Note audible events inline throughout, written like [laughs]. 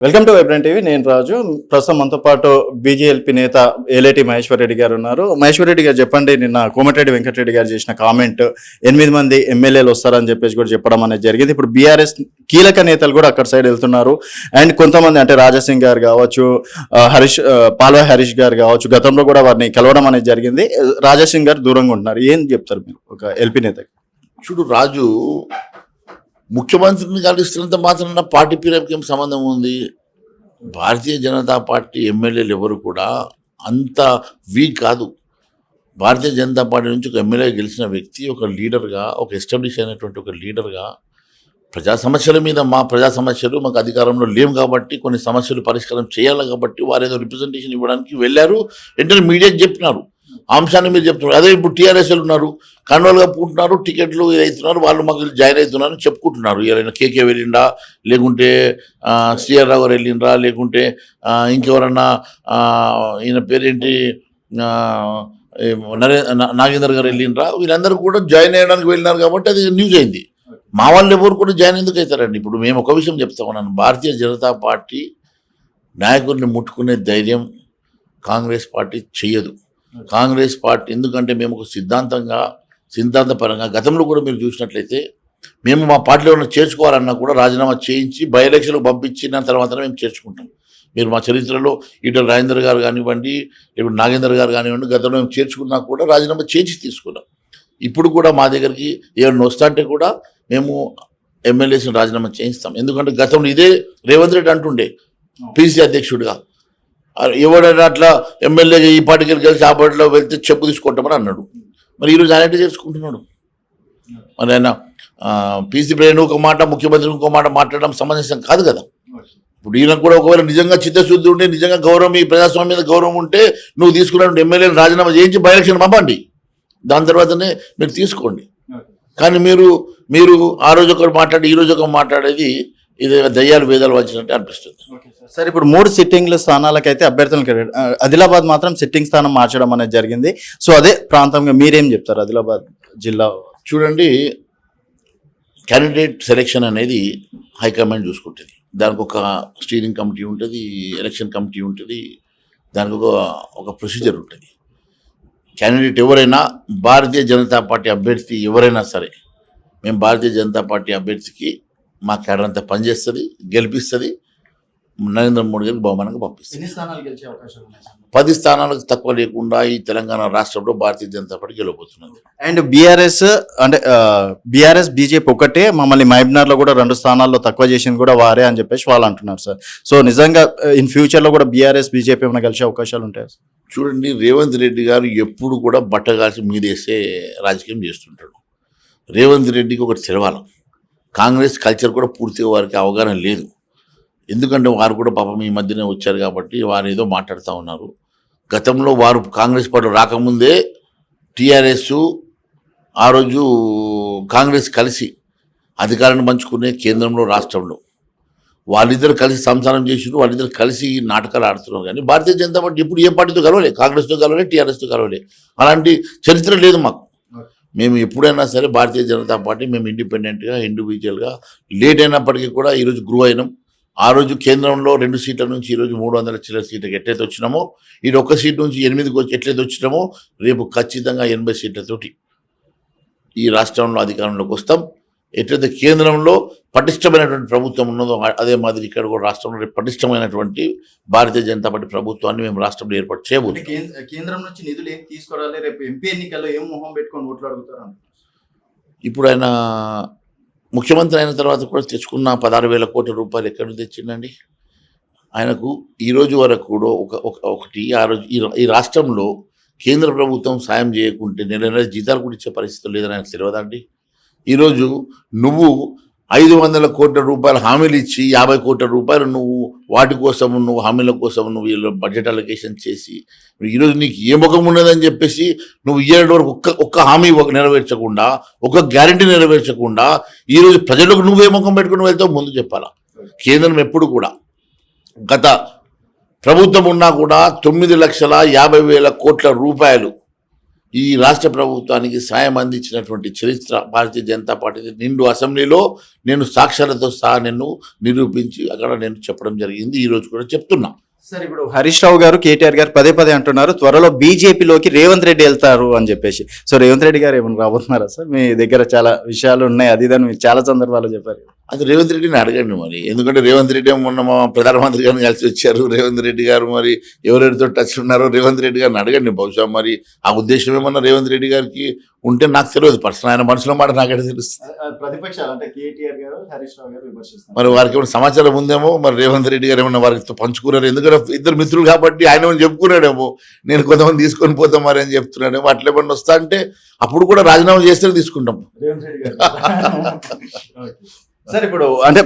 Welcome to vibrant TV. నేను రాజు. ప్రస్తుతం మనతో పాటు బీజేఎల్పీ నేత ఏలేటి మహేశ్వర్ రెడ్డి గారు ఉన్నారు. మహేశ్వర్ రెడ్డి గారు చెప్పండి నిన్న కోమటిరెడ్డి వెంకటరెడ్డి గారు చేసిన కామెంట్ ఎనిమిది మంది ఎమ్మెల్యేలు వస్తారని చెప్పేసి కూడా చెప్పడం అనేది జరిగింది. ఇప్పుడు బీఆర్ఎస్ కీలక నేతలు కూడా అక్కడ సైడ్ వెళ్తున్నారు. అండ్ కొంతమంది అంటే రాజాసింగ్ గారు కావచ్చు హరీష్ ఆ, హరీష్ గారు కావచ్చు గతంలో కూడా వారిని కలవడం అనేది జరిగింది. రాజాసింగ్ గారు దూరంగా ఉంటున్నారు. ఏం చెప్తారు మీరు ఒక ఎల్పీ నేతకి? చూడు రాజు ముఖ్యమంత్రిని కలిస్తున్నంత మాత్రం పార్టీ పీరప్కి ఏం సంబంధం ఉంది? భారతీయ జనతా పార్టీ ఎమ్మెల్యేలు ఎవరు కూడా అంత వీక్ కాదు. భారతీయ జనతా పార్టీ నుంచి ఒక ఎమ్మెల్యే గెలిచిన వ్యక్తి ఒక లీడర్గా ఒక ఎస్టాబ్లిష్ అయినటువంటి ఒక లీడర్గా ప్రజా సమస్యల మీద మా ప్రజా సమస్యలు మాకు అధికారంలో లేవు కాబట్టి కొన్ని సమస్యలు పరిష్కారం చేయాలి కాబట్టి వారు ఏదో రిప్రజెంటేషన్ ఇవ్వడానికి వెళ్ళారు. వెంటనే మీడియాకి చెప్పినారు. అంశాన్ని మీరు చెప్తున్నారు. అదే ఇప్పుడు టీఆర్ఎస్ ఉన్నారు. కండోలుగా పుంటున్నారు టికెట్లు అవుతున్నారు వాళ్ళు మాకు జాయిన్ అవుతున్నారు చెప్పుకుంటున్నారు. ఎవరైనా కేకే వెళ్ళిండా లేకుంటే సిఆర్ రావు గారు వెళ్ళిండ్రా లేకుంటే ఇంకెవరన్నా ఈయన పేరేంటి నరేంద్ర నరే నాగేందర్ గారు వెళ్ళిండ్రా వీళ్ళందరూ కూడా జాయిన్ అయ్యడానికి వెళ్ళినారు కాబట్టి అది న్యూస్ అయింది. మా వాళ్ళు ఎవరు కూడా జాయిన్ ఎందుకు అవుతారండి? ఇప్పుడు మేము ఒక విషయం చెప్తా. ఉన్నాను భారతీయ జనతా పార్టీ నాయకుడిని ముట్టుకునే ధైర్యం కాంగ్రెస్ పార్టీ చెయ్యదు కాంగ్రెస్ పార్టీ ఎందుకంటే మేము ఒక సిద్ధాంతంగా సిద్ధాంతపరంగా గతంలో కూడా మీరు చూసినట్లయితే మేము మా పార్టీలో ఉన్న చేర్చుకోవాలన్నా కూడా రాజీనామా చేయించి బై ఎలక్షన్లు పంపించిన తర్వాత మేము చేర్చుకుంటాం. మీరు మా చరిత్రలో ఈటల రాజేంద్ర గారు కానివ్వండి ఇప్పుడు నాగేంద్ర గారు కానివ్వండి గతంలో మేము చేర్చుకున్నా కూడా రాజీనామా చేయించి తీసుకున్నాం. ఇప్పుడు కూడా మా దగ్గరికి ఏమన్నా వస్తా అంటే కూడా మేము ఎమ్మెల్యేస్ని రాజీనామా చేయిస్తాం. ఎందుకంటే గతంలో ఇదే రేవంత్ రెడ్డి అంటుండే పీసీ అధ్యక్షుడిగా. ఎవడైనా అట్లా ఎమ్మెల్యేగా ఈ పార్టీకి కలిసి ఆ పార్టీలో వెళ్తే చెప్పు తీసుకుంటామని అన్నాడు. మరి ఈరోజు ఆయన చేసుకుంటున్నాడు. మరి ఆయన పీసీ బ్రెయిన్ ఒక మాట ముఖ్యమంత్రి ఇంకో మాట మాట్లాడడం సమంజసం కాదు కదా. ఇప్పుడు ఈయనకు కూడా ఒకవేళ నిజంగా చిత్తశుద్ధి ఉంటే నిజంగా గౌరవం ఈ ప్రజాస్వామ్యం మీద గౌరవం ఉంటే నువ్వు తీసుకున్న ఎమ్మెల్యేని రాజీనామా చేయించి బై ఎలక్షన్ పంపండి. దాని తర్వాతనే మీరు తీసుకోండి. కానీ మీరు మీరు ఆ రోజు ఒకటి మాట్లాడి ఈ రోజు ఒక మాట్లాడేది ఇది దయ్యాలు వేదాలు వచ్చినట్టు అనిపిస్తుంది. సార్. ఇప్పుడు మూడు సిట్టింగ్ల స్థానాలకైతే అభ్యర్థులను ఆదిలాబాద్ మాత్రం సిట్టింగ్ స్థానం మార్చడం అనేది జరిగింది. సో అదే ప్రాంతంగా మీరేం చెప్తారు ఆదిలాబాద్ జిల్లా? చూడండి క్యాండిడేట్ సెలెక్షన్ అనేది హైకమాండ్ చూసుకుంటుంది. దానికి ఒక స్టీరింగ్ కమిటీ ఉంటుంది ఎలక్షన్ కమిటీ ఉంటుంది దానికి ఒక ఒక ప్రొసీజర్ ఉంటుంది. క్యాండిడేట్ ఎవరైనా భారతీయ జనతా పార్టీ అభ్యర్థి ఎవరైనా సరే మేము భారతీయ జనతా పార్టీ అభ్యర్థికి మా క్యాడర్ అంతా పనిచేస్తుంది గెలిపిస్తుంది నరేంద్ర మోడీ గారికి బహుమానంగా పంపిస్తుంది. ఎన్ని స్థానాలు గెలిచే అవకాశం ఉన్నాయి పది స్థానాలకు తక్కువ లేకుండా ఈ తెలంగాణ రాష్ట్రంలో భారతీయ జనతా పార్టీ గెలవబోతున్నది. అండ్ బీఆర్ఎస్ అంటే బీఆర్ఎస్ బీజేపీ ఒకటే మమ్మల్ని మహబూబ్నగర్లో కూడా రెండు స్థానాల్లో తక్కువ చేసింది కూడా వారే అని చెప్పేసి వాళ్ళు అంటున్నారు సార్. సో నిజంగా ఇన్ ఫ్యూచర్లో కూడా బీఆర్ఎస్ బీజేపీ ఏమైనా కలిసే అవకాశాలు ఉంటాయి చూడండి రేవంత్ రెడ్డి గారు ఎప్పుడు కూడా బట్టగాల్చి మీదేసే రాజకీయం చేస్తుంటాడు. రేవంత్ రెడ్డికి ఒకటి తెలవాలి. కాంగ్రెస్ కల్చర్ కూడా పూర్తిగా వారికి అవగాహన లేదు. ఎందుకంటే వారు కూడా పాపం ఈ మధ్యనే వచ్చారు కాబట్టి వారు ఏదో మాట్లాడుతూ ఉన్నారు. గతంలో వారు కాంగ్రెస్ పార్టీ రాకముందే టీఆర్ఎస్ ఆ రోజు కాంగ్రెస్ కలిసి అధికారాన్ని పంచుకునే కేంద్రంలో రాష్ట్రంలో వాళ్ళిద్దరు కలిసి సంసారం చేసిండ్రు వాళ్ళిద్దరు కలిసి ఈ నాటకాలు ఆడుతున్నారు కానీ భారతీయ జనతా పార్టీ ఇప్పుడు ఏ పార్టీతో కలవలే? కాంగ్రెస్తో కలవలే టీఆర్ఎస్తో కలవలే? అలాంటి చరిత్ర లేదు మాకు. మేము ఎప్పుడైనా సరే భారతీయ జనతా పార్టీ మేము ఇండిపెండెంట్గా ఇండివిజువల్గా లేట్ అయినప్పటికీ కూడా ఈరోజు గ్రో అయినాం ఆ రోజు కేంద్రంలో రెండు సీట్ల నుంచి ఈరోజు మూడు వందల చిల్లర సీట్లకు ఎట్లయితే వచ్చినామో ఈ ఒక్క సీట్ నుంచి ఎనిమిదికి వచ్చి ఎట్లయితే వచ్చినామో రేపు ఖచ్చితంగా ఎనభై సీట్లతోటి ఈ రాష్ట్రంలో అధికారంలోకి వస్తాం. ఎట్లయితే కేంద్రంలో పటిష్టమైనటువంటి ప్రభుత్వం ఉన్నదో అదే మాదిరి ఇక్కడ కూడా రాష్ట్రంలో పటిష్టమైనటువంటి భారతీయ జనతా పార్టీ ప్రభుత్వాన్ని మేము రాష్ట్రంలో ఏర్పాటు చేయబోతున్నాం. కేంద్రం నుంచి నిధులు ఏం తీసుకోవాలి? రేపు ఎంపీ ఎన్నికల్లో ఏం మొహం పెట్టుకొని ఓట్లు అడుగుతారు ఇప్పుడు ఆయన ముఖ్యమంత్రి అయిన తర్వాత కూడా తెచ్చుకున్న పదహారు వేల కోట్ల రూపాయలు ఎక్కడి నుంచి తెచ్చిండండి? ఆయనకు ఈ రోజు వరకు కూడా ఒక ఒక- ఒకటి ఆ రోజు ఈ రాష్ట్రంలో కేంద్ర ప్రభుత్వం సాయం చేయకుంటే నెల నెల జీతాలు కూడా ఇచ్చే పరిస్థితి లేదని ఆయనకు తెలియదండి ఈరోజు నువ్వు ఐదు వందల కోట్ల రూపాయలు హామీలు ఇచ్చి యాభై కోట్ల రూపాయలు నువ్వు వాటి కోసం నువ్వు హామీల కోసం నువ్వు వీళ్ళు బడ్జెట్ అలొకేషన్ చేసి ఈరోజు నీకు ఏ ముఖం ఉన్నదని చెప్పేసి నువ్వు ఇయ్యేటి వరకు ఒక్క ఒక్క హామీ ఒక నెరవేర్చకుండా ఒక గ్యారంటీ నెరవేర్చకుండా ఈరోజు ప్రజలకు నువ్వే ముఖం పెట్టుకుని వెళ్తావు ముందు చెప్పాలా? కేంద్రం ఎప్పుడు కూడా. గత ప్రభుత్వం ఉన్నా కూడా తొమ్మిది లక్షల యాభై వేల కోట్ల రూపాయలు ఈ రాష్ట్ర ప్రభుత్వానికి సాయం అందించినటువంటి చరిత్ర భారతీయ జనతా పార్టీ నిండు అసెంబ్లీలో నేను సాక్ష్యాలతో సహా నేను నిరూపించి అక్కడ నేను చెప్పడం జరిగింది. ఈ రోజు కూడా చెప్తున్నా. సార్ ఇప్పుడు హరీష్ రావు గారు కేటీఆర్ గారు పదే పదే అంటున్నారు త్వరలో బీజేపీలోకి రేవంత్ రెడ్డి వెళ్తారు అని చెప్పేసి. సో రేవంత్ రెడ్డి గారు ఏమైనా రాబోతున్నారా సార్? మీ దగ్గర చాలా విషయాలు ఉన్నాయి. అది దాన్ని మీరు చాలా సందర్భాలు చెప్పారు. అది రేవంత్ రెడ్డిని అడగండి మరి. ఎందుకంటే రేవంత్ రెడ్డి మొన్న మా ప్రధానమంత్రి గారిని కలిసి వచ్చారు. రేవంత్ రెడ్డి గారు మరి ఎవరెవరితో టచ్ ఉన్నారో రేవంత్ రెడ్డి గారిని అడగండి బహుశా మరి. ఆ ఉద్దేశం ఏమన్నా రేవంత్ రెడ్డి గారికి ఉంటే నాకు తెలియదు. పర్సనల్ ఆయన మనసులో మాట నాకైతే తెలుస్తుంది. ప్రతిపక్షాలు అంటే కేటీఆర్ గారు హరీష్ రావు గారు విమర్శిస్తున్నారు. మరి వారికి ఏమైనా సమాచారం ఉందేమో? మరి రేవంత్ రెడ్డి గారు ఏమన్నా వారితో పంచుకున్నారు? ఎందుకంటే ఇద్దరు మిత్రులు కాబట్టి ఆయన ఏమైనా చెప్పుకున్నాడేమో? నేను కొంతమంది తీసుకొని పోతాం మరి అని చెప్తున్నాడేమో? అట్లా ఏమన్నా వస్తా అంటే అప్పుడు కూడా రాజీనామా చేస్తే తీసుకుంటాం. రేవంత్ రెడ్డి గారు. [laughs] సార్ ఇప్పుడు అంటే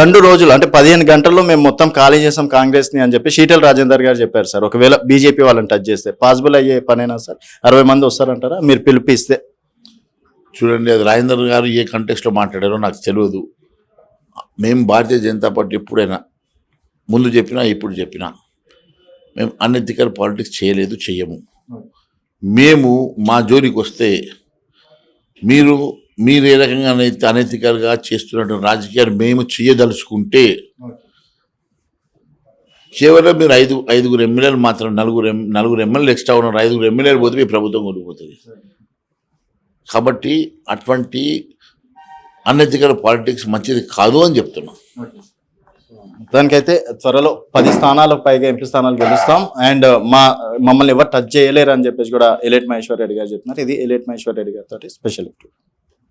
రెండు రోజులు అంటే పదిహేను గంటల్లో మేము మొత్తం ఖాళీ చేసాం కాంగ్రెస్ని అని చెప్పి షీటల్ రాజేందర్ గారు చెప్పారు సార్. ఒకవేళ బీజేపీ వాళ్ళని టచ్ చేస్తే పాసిబుల్ అయ్యే పనేనా సార్? అరవై మంది వస్తారంటారా? మీరు పిలిపిస్తే. చూడండి అది రాజేందర్ గారు ఏ కంటెక్స్లో మాట్లాడారో నాకు తెలియదు. మేము భారతీయ జనతా పార్టీ ఎప్పుడైనా ముందు చెప్పినా ఇప్పుడు చెప్పినా మేము అనెథికల్ పాలిటిక్స్ చేయలేదు చెయ్యము. మేము మా జోలికి వస్తే మీరు మీరు ఏ రకంగా అనైతే అనైతికల్గా చేస్తున్నటువంటి రాజకీయాలు మేము చేయదలుచుకుంటే కేవలం మీరు ఐదు ఐదుగురు ఎమ్మెల్యేలు మాత్రం నలుగురు ఎమ్- నలుగురు ఎమ్మెల్యేలు ఎక్స్ట్రా ఉన్నారు ఐదుగురు ఎమ్మెల్యేలు పోతే మీ ప్రభుత్వం కొడిపోతుంది కాబట్టి అటువంటి అనైతికల పాలిటిక్స్ మంచిది కాదు అని చెప్తున్నాం. దానికైతే త్వరలో పది స్థానాలకు పైగా ఎంపీ స్థానాలు గెలుస్తాం. అండ్ మా మమ్మల్ని ఎవరు టచ్ చేయలేరు అని చెప్పేసి కూడా ఎలేట్ మహేశ్వర్ రెడ్డి గారు చెప్తున్నారు ఇది ఎలేట్ మహేశ్వర్ రెడ్డి గారితో స్పెషల్